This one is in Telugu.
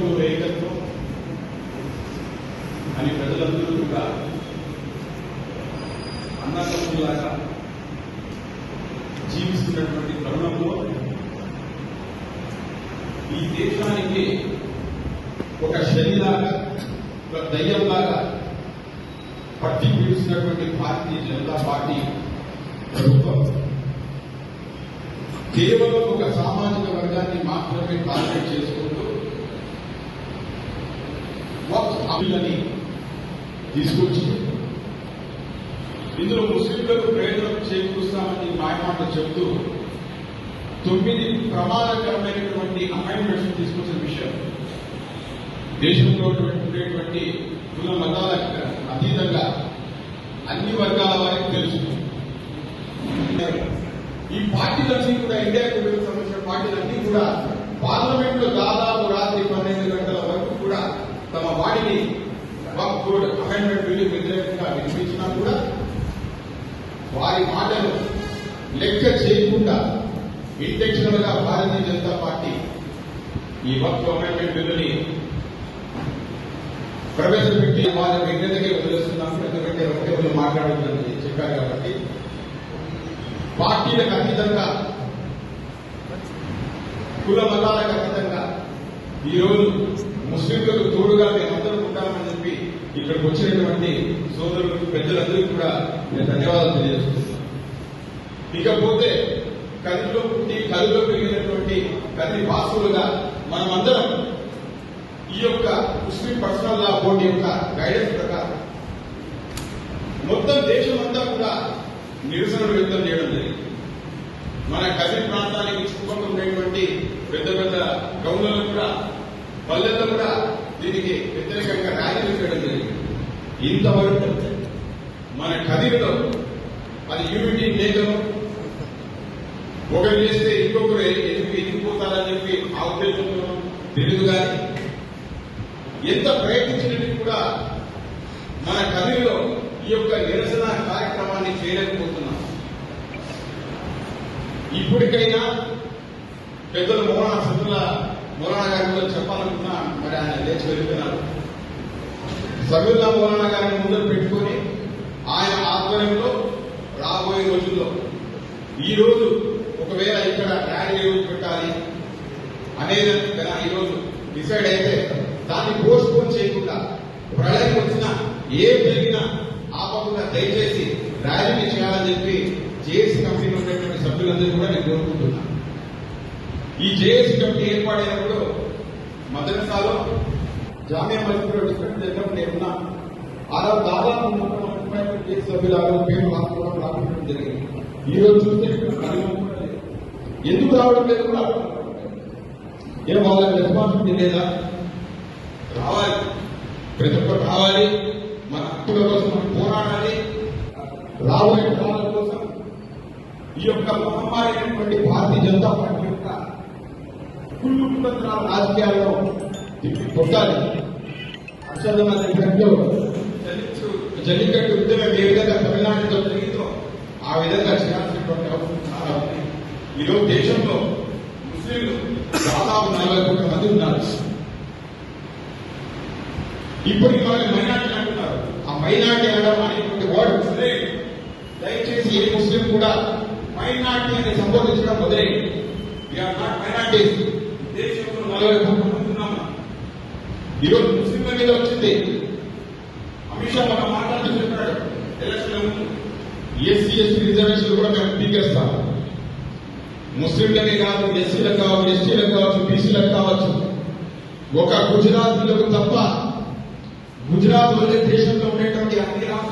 భిన్నత్వంలో వేయగలరు అని ప్రజలందరూ కూడా అన్నదమ్ములాగా జీవిస్తున్నటువంటి తరుణంలో ఈ దేశానికి ఒక శనిలాగా ఒక దయ్యంలాగా పట్టి పీడుస్తున్నటువంటి భారతీయ జనతా పార్టీ ప్రభుత్వం కేవలం ఒక సామాజిక వర్గాన్ని మాత్రమే టార్గెట్ చేసుకుంటూ వక్ఫ్ తీసుకొచ్చి ఇందులో ముస్లింలకు ప్రయోజనం చేకూరుస్తామని మాయమాట చెబుతూ తొమ్మిది ప్రమాదకరమైనటువంటి అమెండ్మెంట్స్ తీసుకొచ్చిన విషయం. దేశంలో ఉండేటువంటి కుల మతాల అతీతంగా అన్ని వర్గాల వారికి తెలుసు. ఈ పార్టీలన్నీ కూడా ఇండియా కూటమికి సంబంధించిన పార్టీలన్నీ కూడా పార్లమెంట్లో దాదాపు రాత్రి పన్నెండు గంటల తమ వాడిని వక్ఫ్ బోర్డ్ అమెండ్మెంట్ బిల్లు వ్యతిరేకంగా వినిపించినా కూడా వారి మాటలు లెక్క చేయకుండా ఇంటెన్షనల్గా భారతీయ జనతా పార్టీ ఈ వక్ఫ్ అమెండ్మెంట్ బిల్లుని ప్రవేశపెట్టి వాళ్ళ విజ్ఞతకే వదిలేస్తున్నాం. ఎందుకంటే ఒకటే వాళ్ళు మాట్లాడుతుందని చెప్పారు కాబట్టి. పార్టీలకు అతీతంగా కుల మతాలకు అతీతంగా ఈరోజు ముస్లింలకు తోడుగా మేమందరం ఉంటామని చెప్పి ఇక్కడికి వచ్చినటువంటి సోదరులకు పెద్దలందరికీ కూడా నేను ధన్యవాదాలు తెలియజేస్తున్నాను. ఇకపోతే కదిలో పుట్టి కదిలో పెరిగినటువంటి కది వాసులుగా మనమందరం ఈ యొక్క ముస్లిం పర్సనల్ లా బోర్డు యొక్క గైడెన్స్ ప్రకారం మొత్తం దేశమంతా కూడా నిరసనలు వ్యక్తం చేయడం జరిగింది. మన కజిన్ ప్రాంతానికి చుట్టుపక్కల ఉండేటువంటి పెద్ద పెద్ద గౌన్లలో కూడా పల్లెల్లో కూడా దీనికి వ్యతిరేకంగా ర్యాలీలు చేయడం జరిగింది. ఇంతవరకు మన కదిరిలో అది యూనిటీ లేఖను ఒకరు చేస్తే ఇంకొకరు ఎందుకు ఎదిగిపోతారని చెప్పి ఆ ఉద్దేశంలో తెలియదు కానీ ఎంత ప్రయత్నించినట్టు కూడా మన కదిరిలో ఈ యొక్క నిరసన కార్యక్రమాన్ని చేయలేకపోతున్నాం. ఇప్పటికైనా పెద్దలు మోహన సభ్యుల మౌలానా గారి ముందు చెప్పాలనుకున్నా మరి ఆయన లేచి వెళ్ళిపోయినారు. సమీర్లా మౌలానా గారిని ముందు పెట్టుకొని ఆయన ఆధ్వర్యంలో రాబోయే రోజుల్లో ఈ రోజు ఒకవేళ ఇక్కడ ర్యాలీ రోజు పెట్టాలి అనేది కదా ఈ రోజు డిసైడ్ అయితే దాన్ని పోస్ట్ పోన్ చేయకుండా ప్రళయం వచ్చినా ఏం జరిగినా ఆపకుండా దయచేసి ర్యాలీని చేయాలని చెప్పి జేఏసీ కమిటీలో ఉండేటువంటి సభ్యులందరూ కూడా నేను కోరుకుంటున్నాను. ఈ జేఏసీ కమిటీ ఏర్పాటైనప్పుడు మద్రసాలో జామియా మల్లిపురం డిస్ట్రిక్ట్ దగ్గర నేనున్నా. ఆ దాదాపు ముప్పై ముప్పై సభ్యులు ఆ పేరు రాసుకోవడం రాకపోవడం జరిగింది. ఈ రోజు చూస్తే ఎందుకు రావడం లేదు కూడా? అర్థం ఏం వాళ్ళకి రెస్పాన్సిబిలిటీ లేదా? రావాలి. ప్రతి ఒక్కరు రావాలి. మన హక్కుల కోసం మనం పోరాడాలి. రాబోయే కాలం కోసం ఈ యొక్క మహమ్మారి అయినటువంటి భారతీయ జనతా పార్టీ యొక్క కుళ్ళు రాజకీయాల్లో కొట్టాలి. హర్షవర్ధన్ చెప్పినట్లు జల్లికట్టు ఉద్యమం ఏ విధంగా తమిళనాడులో జరిగిందో ఆ విధంగా చేయాల్సినటువంటి అవసరం చాలా ఉంది. ఈరోజు దేశంలో ముస్లింలు దాదాపు నలభై కోట్ల మంది ఉన్నారు. ఇప్పటికి వాళ్ళని మైనార్టీ అంటున్నారు. ఆ మైనార్టీ అనడం అనేటువంటి వర్డ్ వదిలేయండి దయచేసి ఏ ముస్లిం కూడా మైనార్టీ అని సంబోధించడం వదిలేయండి. వీఆర్ నాట్ మైనార్టీస్ దేశంలో నలభై కోట్ల ఈరోజు ముస్లింల మీద వచ్చింది. అమిత్ షా మన మాట్లాడుతూ చెప్పాడు. ఎలక్షన్ ముందు. ఎస్సీ ఎస్టీ రిజర్వేషన్ కూడా మేము పీకేస్తాం ముస్లింలకే కాదు ఎస్సీలకు కావచ్చు ఎస్టీలకు కావచ్చు బీసీలకు కావచ్చు. ఒక గుజరాతీలకు తప్ప గుజరాత్ వదిలే దేశంలో ఉండేటువంటి అన్ని రాష్ట్రాలు